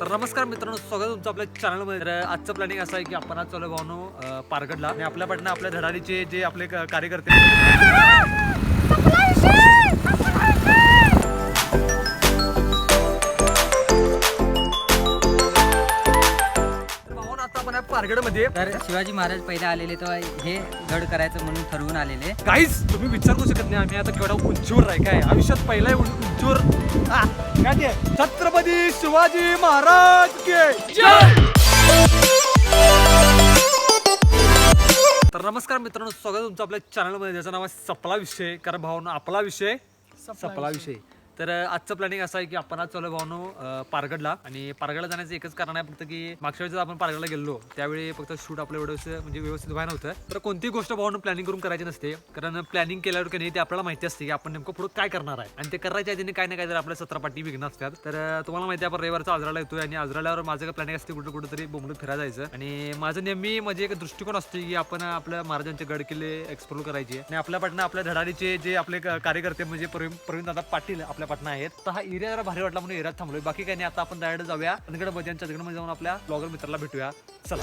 तर नमस्कार मित्रांनो स्वागत तुमचं आपल्या चॅनलमध्ये तर आजचं प्लॅनिंग असं आहे की आपण आज चालू आहे भावनो पारगडला. आणि आपल्या आपल्या धडाडीचे जे आपले क- कार्यकर्ते पारगडमध्ये तर शिवाजी महाराज पहिले आलेले तेव्हा हे गड करायचं म्हणून ठरवून आलेले. काहीच तुम्ही विचार करू शकत नाही आम्ही आता केवढा उंचीवर आहे काय? आयुष्यात पहिला उंचीवर काय ते? छत्रपती शिवाजी महाराज के जय! तर नमस्कार मित्रांनो स्वागत आहे तुमचं आपल्या चॅनलमध्ये ज्याचं नाव आहे सपला विषय. कारण भावना आपला विषय सपला विषय. तर आजचं प्लॅनिंग असं आहे की आपण आज चालू आहे भावनो पारगडला आणि पारगडला जाण्याचं एकच कारण आहे फक्त की मागच्या वेळेस आपण पारगडला गेलो त्यावेळी फक्त शूट आपलं एवढं म्हणजे व्यवस्थित व्हायला नव्हतं. तर कोणतीही गोष्ट भावनं प्लॅनिंग करून करायची नसते. कारण प्लॅनिंग केल्यावर की नाही ते आपल्याला माहिती असते की आपण नेमकं पुढे काय करणार आहे. आणि ते करायच्या आधी काय नाही काय तर आपल्या सतरा विघ्न असतात. तर तुम्हाला माहिती आहे आपण रविवारचा आजराला येतोय आणि आजराल्यावर माझं काय प्लॅनिंग असते कुठं कुठं तरी बोंबलत फिरायला जायचं. आणि माझं नेहमी म्हणजे एक दृष्टिकोन असतो की आपण आपल्या महाराजांचे गड किल्ले एक्सप्लोर करायचे. आणि आपल्या पाटणं आपल्या धडाडीचे जे आपले क- कार्यकर्ते म्हणजे प्रवीण प्रवीण दादा पाटील आपल्या पाटणा आहेत तर हा एरिया जरा भारी वाटला म्हणून एरियात थांबलोय. बाकी काही नाही आता आपण डायरेक्ट जाऊया. चंदगड बजांच्या मध्ये जाऊन आपल्या ब्लॉगर मित्राला भेटूया. चला.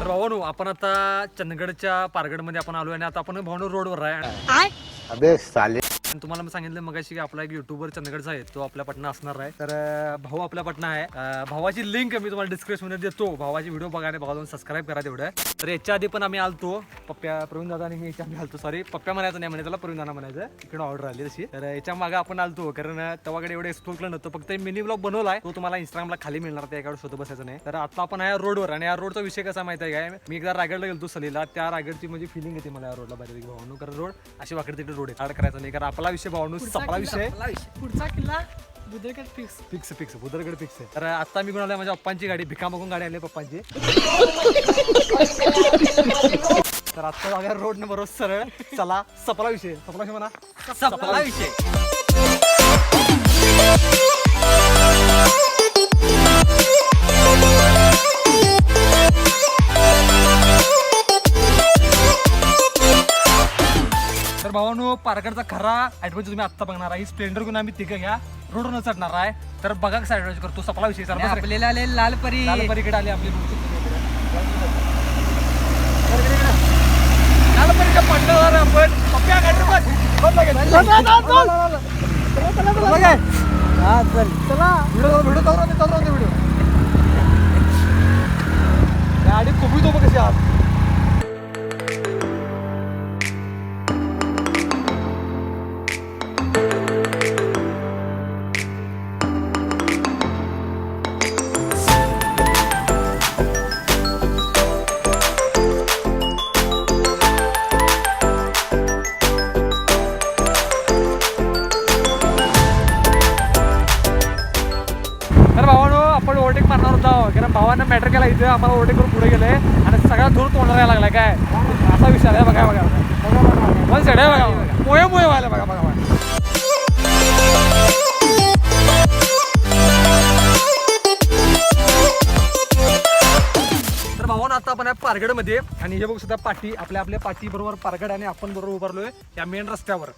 तर आपण आता चंदगडच्या पारगडमध्ये आपण आलो आणि आता आपण भावनूर रोडवर आहे. अबे साले. आणि तुम्हाला मी सांगितलं मगाशी की आपला एक युट्यूबर चंदगडचा आहे तो आपल्या पटना असणार आहे. तर भाऊ आपल्या पटना आहे. भावाची लिंक मी तुम्हाला डिस्क्रिप्शनमध्ये देतो. भावाची व्हिडिओ बघा आणि भावा सबस्क्राईब करा तेवढं. तर याच्या आधी पण आम्ही आलतो. पप्प्या प्रवीण दादा आणि मी याच्या आम्ही आलतो. सॉरी पप्प्या म्हणायचं नाही म्हणे त्याला प्रवीण दादा म्हणायचं. इकडे ऑर्डर आली तशी. तर याच्या मागे आपण आलतो कारण तेव्हाकडे एवढे एक्सप्लोर केलं नव्हतं. फक्त मिनी ब्लॉग बनवलाय. तो तुम्हाला इंस्टाग्रामला खाली मिळणार त्या एका शोध बसायचं नाही. तर आता आपण आहे रोडवर आणि या रोडचा विषय कसा माहिती आहे काय? मी एकदा रायगडला गेलो सलीला. त्या रायगडची म्हणजे फिलिंग येते मला या रोडला बऱ्यापैकी भाऊ कारण रोड अशी वाकडे तिकडे रोड आहे. आड करायचं नाही कारण आपला विषय भावनू सपला विषय. पुढचा किल्ला Budhargad fix fix fix Budhargad fix आहे. तर आता मी कोणाला माझ्या पप्पांची गाडी भिका मागून गाडी आली पप्पांची. तर आता जाऊया रोड न बरोबर सरळ. चला सपला विषय. सपला विषय म्हणा. सपला विषय. भावानो पारकडचा खरा ऍडव्हेंचर तुम्ही आत्ता बघणार आहे. ही स्प्लेंडर घेऊन आम्ही तिघं घ्या. रोडवर चढणार आहे. तर बघा कसं ऍडव्हेंचर करतो. सपला विषय चला आपल्याला आले लाल परी लालपरीकडे आली आपली लालपरीच्या पडल्यावर आपण. पप्प्या गाडी बघ. बघ लगेच. बघ कारण भावानं मॅटर केला इथे. आम्हाला ओव्हरटेक करून पुढे गेले. आणि सगळा धूर तोंडाला यायला लागला काय? असा विषय आहे बघा बघा पण साईड आहे बघा मोये मोये व्हायला बघा बघा तर भावानं आता आपण आहे पारगडमध्ये. आणि हे बघू सुद्धा पाठी आपल्या आपल्या पाठी बरोबर पारगड आणि आपण बरोबर उभारलोय या मेन रस्त्यावर.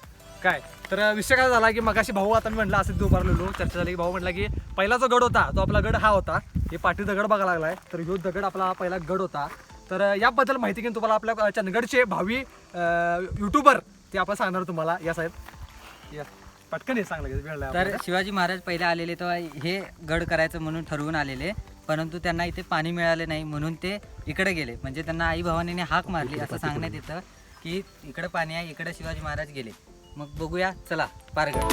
काय? तर विषय काय झाला की मगाशी भाऊ आता मी म्हटलं असं उभारलेलो. चर्चा झाली की भाऊ म्हटला की पहिला जो गड होता तो आपला गड हा होता. हे पाठी दगड बघायला लागलाय. तर ह्यो दगड आपला हा पहिला गड होता. तर याबद्दल माहिती घेऊन तुम्हाला आपल्या चंदगडचे भावी युट्यूबर ते आपण सांगणार तुम्हाला. या साहेब. या. पटकन हे सांगलं तर. शिवाजी महाराज पहिले आलेले तेव्हा हे गड करायचं म्हणून ठरवून आलेले. परंतु त्यांना इथे पाणी मिळाले नाही म्हणून ते इकडे गेले. म्हणजे त्यांना आई भवानीने हाक मारली असं सांगण्यात येतं की इकडे पाणी आहे इकडे शिवाजी महाराज गेले. मग बघूया चला पारगड.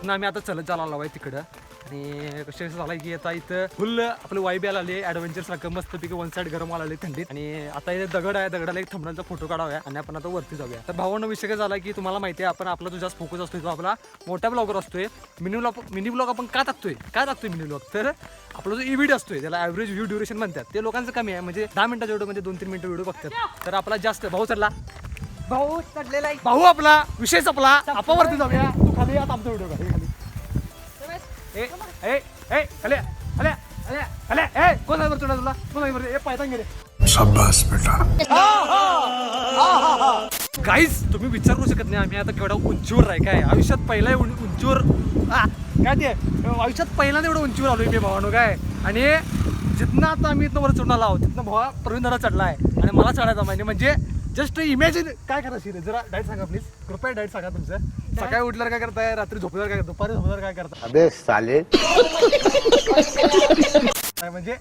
इथनं आम्ही आता चलत चालला आलो आहे तिकडं. आणि कसं झालं की आता इथं फुल आपलं वाईब यायला आले ॲडव्हेंचर सारखं मस्त पैकी वन साईड गरम आला थंडीत. आणि आता इथे दगड आहे दगडाला एक थंबनाचा फोटो काढावा आणि आपण आता वरती जाऊया. तर भावानं विषय काय झाला की तुम्हाला माहिती आहे आपण आपला जो जास्त फोकस असतोय तो आपला मोठ्या ब्लॉगर असतोय. मिनी ब्लॉग मिनी ब्लॉग आपण का टाकतोय? काय टाकतोय मिनी ब्लॉग तर आपला जो इव्हिड असतोय त्याला ॲव्हरेज व्ह्यू ड्युरेशन म्हणतात. ते लोकांचं कमी आहे म्हणजे दहा मिनिटाच्या व्हिडिओमध्ये दोन तीन मिनिटं व्हिडिओ बघतात. तर आपला जास्त भाऊ चढला. भाऊ चढलेला भाऊ आपला विषय संपला. आपण वरती जाऊया. खाली या आमचा व्हिडिओ खाली खाली. ए ए ए खाली या, खाली या, खाली या, खाली या. ए कोण आहे वरती तुला कोण आहे वरती? ए पायथान गेले शाबाश बेटा. गाईज तुम्ही विचार करू शकत नाही आम्ही आता केवढ्या उंचीवर आहे काय? आयुष्यात पहिला उंचीवर आ, काय ते? आयुष्यात पहिल्यांदा एवढं उंचीवर आलोय मी भावानो काय? आणि जिथनं आता आम्ही इथनं वर चढून आलो तिथनं भावा प्रवीण दादा चढला आहे आणि मला चढायचा माहिती म्हणजे जस्ट इमॅजिन काय करायची रे जरा डाएट सांगा प्लीज कृपया डाएट सांगा तुमचं. सकाळी उठल्यावर काय करताय? रात्री झोपल्यावर काय दुपारी झोपल्यावर काय करताय? अबे साले. काय म्हणजे?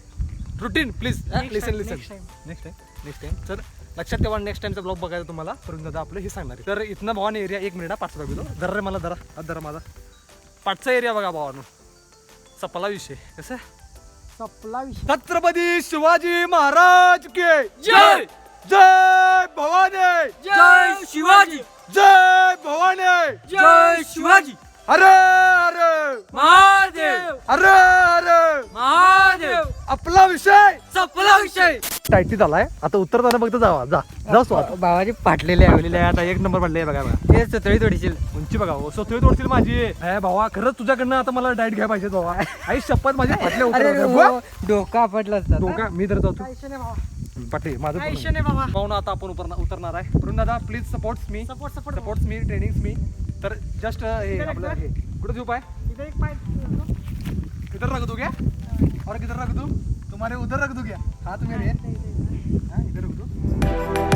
Routine please listen listen. Next time next time तर लक्षात ठेवा नेक्स्ट टाइमचा ब्लॉग बघायला तुम्हाला. परंतु दादा आपलं हे सांगणार आहे. तर इथनं भावाने एरिया एक मिनिट हा, पाचचा बघतो जरा रे मला जरा. हा जरा माझा. पाचचा एरिया बघा भावानो. सपला विषय. कसं? सपला विषय. छत्रपती शिवाजी महाराज के. जय! जय भवानी! जय शिवाजी! जय भवानी! जय शिवाजी! अरे अरे महादेव! अरे अरे महादेव! आपला विषय! सपला विषय! टायटी झालाय. आता उत्तरताना फक्त जावा. जा. जा स्वात भावाची फाटलेले लावलेली आहे. आता एक नंबर पडले बघा बघा. ते चतळी थोडीशी उंची बघा हो, स्वतः तोडतील माझी. अरे भावा खरंच तुझ्याकडनं आता मला डाएट घ्यायला पाहिजे भावा. आई शपथ माझी फाटले उत्तर हो, डोका असता डोका मी तर जातो. बाबा पाठी माझं नाही बाबा. पाहून आता आपण उतरणार उतरणार आहे. करून दादा प्लीज सपोर्ट्स मी सपोर्ट सपोर्ट सपोर्ट्स मी ट्रेनिंग्स मी तर जस्ट हे आपलं हे. कुठं पाय? इथे एक पाय. किधर रख दू क्या और किधर रख दू तुम्हारे उधर रख दू क्या हाथ हाँ, इधर रख दू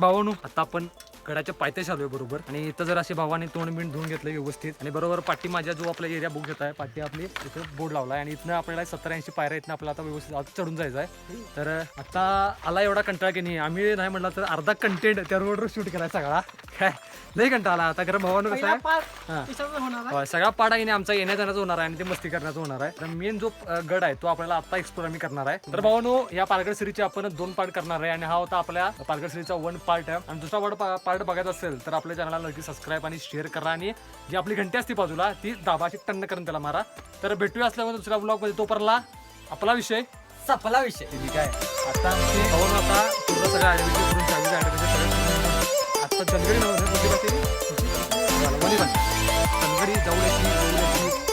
तर भावानू आता आपण गडाच्या पायथ्याशी आलोय बरोबर. आणि इथं जर असे भावाने तोंड बिंड धुवून घेतलं व्यवस्थित. आणि बरोबर पाठी माझ्या जो आपला एरिया बुक घेत आहे पाठी आपली इथं बोर्ड लावला आहे आणि इथनं आपल्याला सत्तर ऐंशी पायऱ्या इथनं आपल्याला आता व्यवस्थित आत चढून जायचं आहे तर आता आला एवढा कंटाळा की नाही. आम्ही नाही म्हटलं तर अर्धा कंटेंट त्या रोडवर शूट करायचा सगळा. काय? लई कंटाळा आला. आता कारण भावानं कसं आहे? हां. आहे. सगळा पाडा येणे आमचा येण्या जाण्याचा होणार आहे आणि ते मस्ती करण्याचा होणार आहे. तर मेन जो गड आहे तो आपल्याला आता एक्सप्लोर आम्ही करणार आहे. तर भावानो या पालघर सिरीजचे आपण दोन पार्ट करणार आहे. आणि हा होता आपल्या पालघर सिरीजचा वन पार्ट आहे आणि दुसरा वर्ड एपिसोड बघत असेल तर आपल्या चॅनलला नक्की सबस्क्राईब आणि शेअर करा आणि जी आपली घंटी असते बाजूला ती दाबाची टन्न करून त्याला मारा तर भेटूया असल्यामुळे दुसऱ्या ब्लॉगमध्ये परला आपला विषय सफला विषय काय आता आमची आता जाऊ